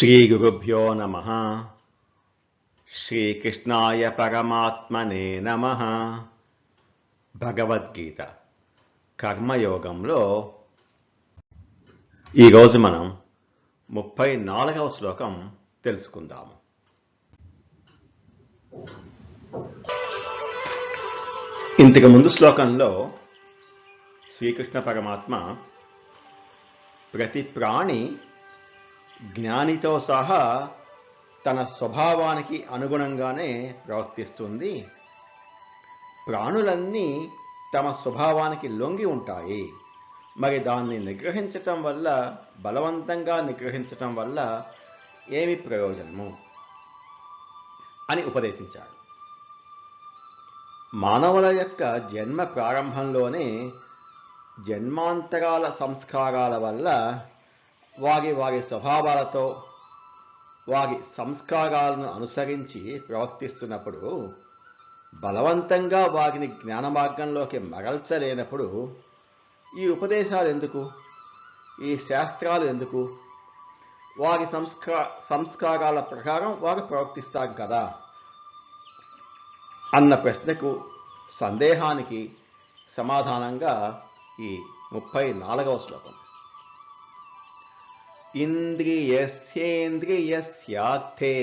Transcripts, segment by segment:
శ్రీగురుభ్యో నమ శ్రీకృష్ణాయ పరమాత్మనే నమ భగవద్గీత కర్మయోగంలో ఈరోజు మనం ముప్పై నాలుగవ శ్లోకం తెలుసుకుందాము. ఇంతకు ముందు శ్లోకంలో శ్రీకృష్ణ పరమాత్మ ప్రతి ప్రాణి జ్ఞానితో సహా తన స్వభావానికి అనుగుణంగానే ప్రవర్తిస్తుంది. ప్రాణులన్నీ తమ స్వభావానికి లొంగి ఉంటాయి. మరి దాన్ని నిగ్రహించటం వల్ల బలవంతంగా నిగ్రహించటం వల్ల ఏమి ప్రయోజనము? అని ఉపదేశించాడు. మానవుల యొక్క జన్మ ప్రారంభంలోనే జన్మాంతరాల సంస్కారాల వల్ల వారి వారి స్వభావాలతో వారి సంస్కారాలను అనుసరించి ప్రవర్తిస్తున్నప్పుడు బలవంతంగా వారిని జ్ఞాన మార్గంలోకి మరల్చలేనప్పుడు ఈ ఉపదేశాలు ఎందుకు? ఈ శాస్త్రాలు ఎందుకు? వారి సంస్కా సంస్కారాల ప్రకారం వారు ప్రవర్తిస్తారు కదా? అన్న ప్రశ్నకు సందేహానికి సమాధానంగా ఈ ముప్పై నాలుగవ శ్లోకం. ఇంద్రియస్యేంద్రియస్యార్థే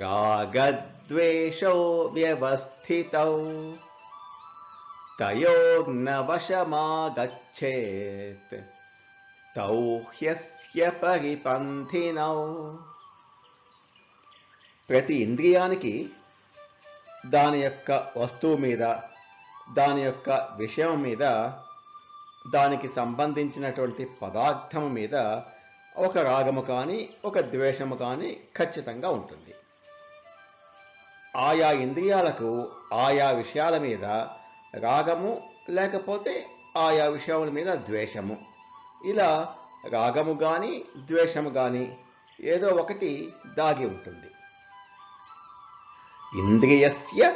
రాగద్వేషౌ వ్యవస్థితౌ తయోర్న వశమాగచ్చేత్ తౌ హ్యస్య పరిపంథినౌ ప్రతి ఇంద్రియానికి దాని యొక్క వస్తువు మీద దాని యొక్క విషయం మీద దానికి సంబంధించినటువంటి పదార్థం మీద ఒక రాగము కానీ ఒక ద్వేషము కానీ ఖచ్చితంగా ఉంటుంది. ఆయా ఇంద్రియాలకు ఆయా విషయాల మీద రాగము లేకపోతే ఆయా విషయముల మీద ద్వేషము. ఇలా రాగము కానీ ద్వేషము కానీ ఏదో ఒకటి దాగి ఉంటుంది. ఇంద్రియస్య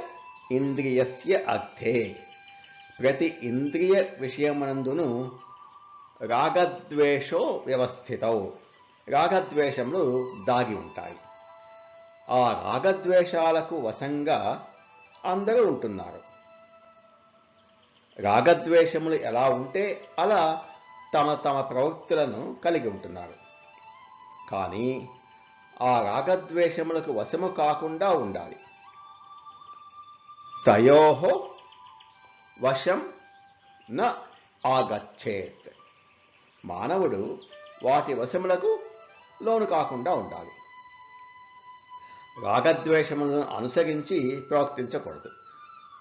ఇంద్రియస్య అర్థే. ప్రతి ఇంద్రియ విషయమనందును రాగద్వేషో వ్యవస్థితౌ. రాగద్వేషములు దాగి ఉంటాయి. ఆ రాగద్వేషాలకు వశంగా అందరూ ఉంటున్నారు. రాగద్వేషములు ఎలా ఉంటే అలా తమ తమ ప్రవృత్తులను కలిగి ఉంటున్నారు. కానీ ఆ రాగద్వేషములకు వశము కాకుండా ఉండాలి. తయోహో వశం న ఆగచ్చేత్. మానవుడు వాటి వశములకు లోను కాకుండా ఉండాలి. రాగద్వేషములను అనుసరించి ప్రవర్తించకూడదు.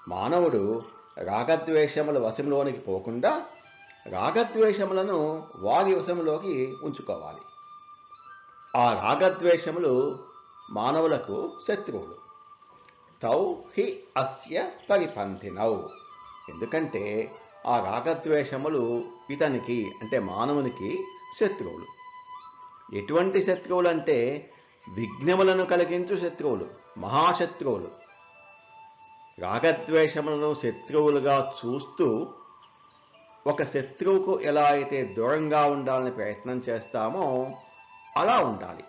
మానవుడు రాగద్వేషముల వశంలోనికి పోకుండా రాగద్వేషములను వారి వశంలోకి ఉంచుకోవాలి. ఆ రాగద్వేషములు మానవులకు శత్రువులు. తౌ హి అస్య పరిపంథినౌ. ఎందుకంటే ఆ రాగద్వేషములు ఇతనికి అంటే మానవునికి శత్రువులు. ఎటువంటి శత్రువులు అంటే విఘ్నములను కలిగించు శత్రువులు మహాశత్రువులు. రాగద్వేషములను శత్రువులుగా చూస్తూ ఒక శత్రువుకు ఎలా అయితే దూరంగా ఉండాలని ప్రయత్నం చేస్తామో అలా ఉండాలి.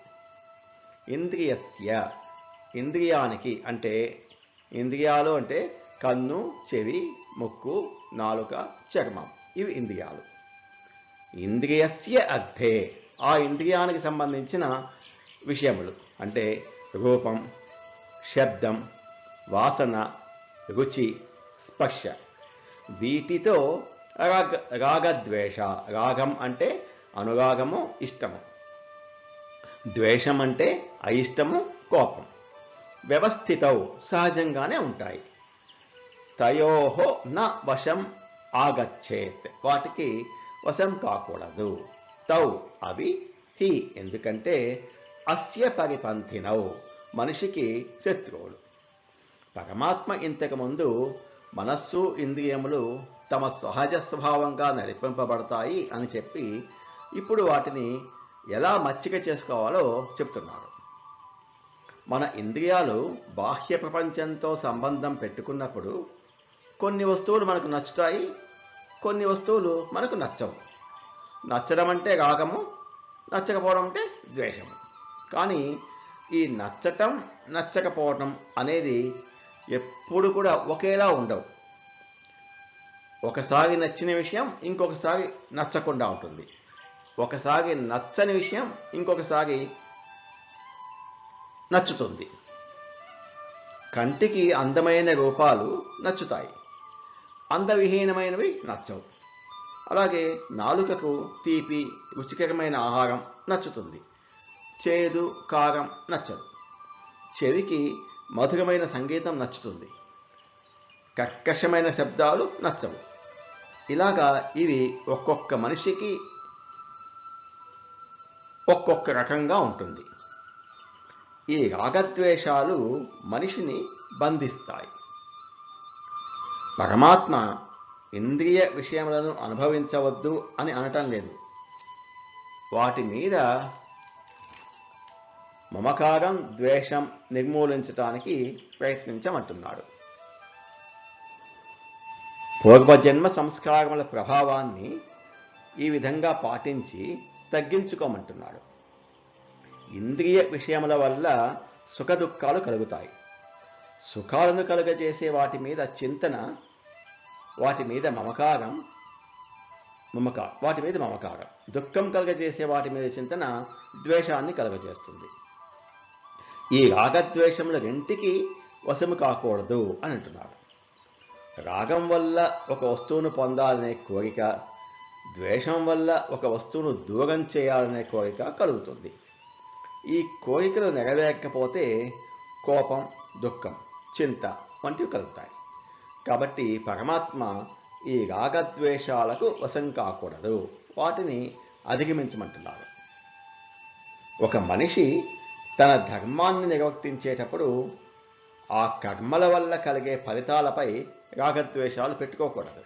ఇంద్రియస్య ఇంద్రియానికి అంటే ఇంద్రియాలు అంటే కన్ను చెవి ముక్కు నాలుక చర్మం. ఇవి ఇంద్రియాలు. ఇంద్రియస్య అర్థే. ఆ ఇంద్రియానికి సంబంధించిన విషయములు. అంటే రూపం శబ్దం వాసన రుచి స్పర్శ. వీటితో రాగ రాగద్వేష. రాగం అంటే అనురాగము ఇష్టము. ద్వేషం అంటే అయిష్టము కోపం. వ్యవస్థితవు సహజంగానే ఉంటాయి. తయోహో న వశం ఆగచ్చేత్. వాటికి వశం కాకూడదు. తౌ అవి హి ఎందుకంటే అస్య పరిపంథినౌ మనిషికి శత్రువులు. పరమాత్మ ఇంతకుముందు మనస్సు ఇంద్రియములు తమ సహజ స్వభావంగా నడిపింపబడతాయి అని చెప్పి ఇప్పుడు వాటిని ఎలా మచ్చిక చేసుకోవాలో చెప్తున్నారు. మన ఇంద్రియాలు బాహ్య ప్రపంచంతో సంబంధం పెట్టుకున్నప్పుడు కొన్ని వస్తువులు మనకు నచ్చుతాయి కొన్ని వస్తువులు మనకు నచ్చవు. నచ్చడం అంటే రాగము నచ్చకపోవడం అంటే ద్వేషము. కానీ ఈ నచ్చటం నచ్చకపోవటం అనేది ఎప్పుడు కూడా ఒకేలా ఉండవు. ఒకసారి నచ్చిన విషయం ఇంకొకసారి నచ్చకుండా ఉంటుంది. ఒకసారి నచ్చని విషయం ఇంకొకసారి నచ్చుతుంది. కంటికి అందమైన రూపాలు నచ్చుతాయి. అందవిహీనమైనవి నచ్చవు. అలాగే నాలుకకు తీపి రుచికరమైన ఆహారం నచ్చుతుంది. చేదు కారం నచ్చదు. చెవికి మధురమైన సంగీతం నచ్చుతుంది. కర్కశమైన శబ్దాలు నచ్చవు. ఇలాగా ఇవి ఒక్కొక్క మనిషికి ఒక్కొక్క రకంగా ఉంటుంది. ఈ రాగద్వేషాలు మనిషిని బంధిస్తాయి. పరమాత్మ ఇంద్రియ విషయములను అనుభవించవద్దు అని అనటం లేదు. వాటి మీద మమకారం ద్వేషం నిర్మూలించటానికి ప్రయత్నించమంటున్నాడు. పూర్వజన్మ సంస్కారముల ప్రభావాన్ని ఈ విధంగా పాటించి తగ్గించుకోమంటున్నాడు. ఇంద్రియ విషయముల వల్ల సుఖదుఖాలు కలుగుతాయి. సుఖాలను కలుగజేసే వాటి మీద చింతన వాటి మీద మమకారం మమక వాటి మీద మమకారం. దుఃఖం కలుగజేసే వాటి మీద చింతన ద్వేషాన్ని కలుగజేస్తుంది. ఈ రాగద్వేషముల రెంటికి వశము కాకూడదు అని అంటున్నారు. రాగం వల్ల ఒక వస్తువును పొందాలనే కోరిక ద్వేషం వల్ల ఒక వస్తువును దూరం చేయాలనే కోరిక కలుగుతుంది. ఈ కోరికలు నెరవేరకపోతే కోపం దుఃఖం చింత వంటివి కలుగుతాయి. కాబట్టి పరమాత్మ ఈ రాగద్వేషాలకు వశం కాకూడదు వాటిని అధిగమించమంటున్నారు. ఒక మనిషి తన ధర్మాన్ని నిర్వర్తించేటప్పుడు ఆ కర్మల వల్ల కలిగే ఫలితాలపై రాగద్వేషాలు పెట్టుకోకూడదు.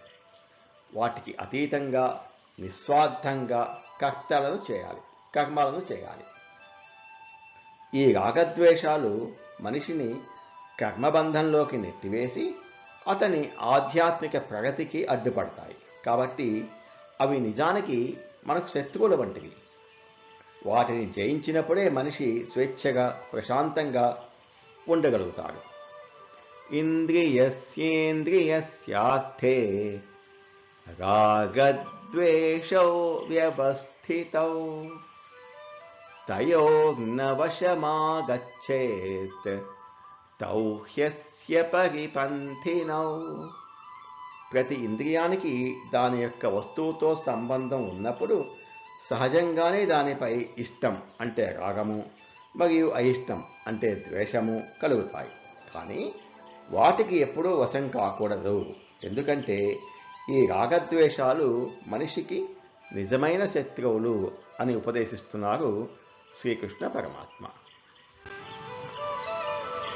వాటికి అతీతంగా నిస్వార్థంగా కర్తలను చేయాలి కర్మలను చేయాలి. ఈ రాగద్వేషాలు మనిషిని కర్మబంధంలోకి నెట్టివేసి అతని ఆధ్యాత్మిక ప్రగతికి అడ్డుపడతాయి. కాబట్టి అవి నిజానికి మనకు శత్రువుల వంటివి. వాటిని జయించినప్పుడే మనిషి స్వేచ్ఛగా ప్రశాంతంగా ఉండగలుగుతాడు. ఇంద్రియస్యేంద్రియస్యార్థే రాగద్వేషౌ వ్యవస్థితౌ. తయోర్నవశమాగచ్చేత్ తౌ హ్యస్య పరిపంథినౌ. ప్రతి ఇంద్రియానికి దాని యొక్క వస్తువుతో సంబంధం ఉన్నప్పుడు సహజంగానే దానిపై ఇష్టం అంటే రాగము మరియు అయిష్టం అంటే ద్వేషము కలుగుతాయి. కానీ వాటికి ఎప్పుడూ వశం కాకూడదు. ఎందుకంటే ఈ రాగద్వేషాలు మనిషికి నిజమైన శత్రువులు అని ఉపదేశిస్తున్నారు శ్రీకృష్ణ పరమాత్మ.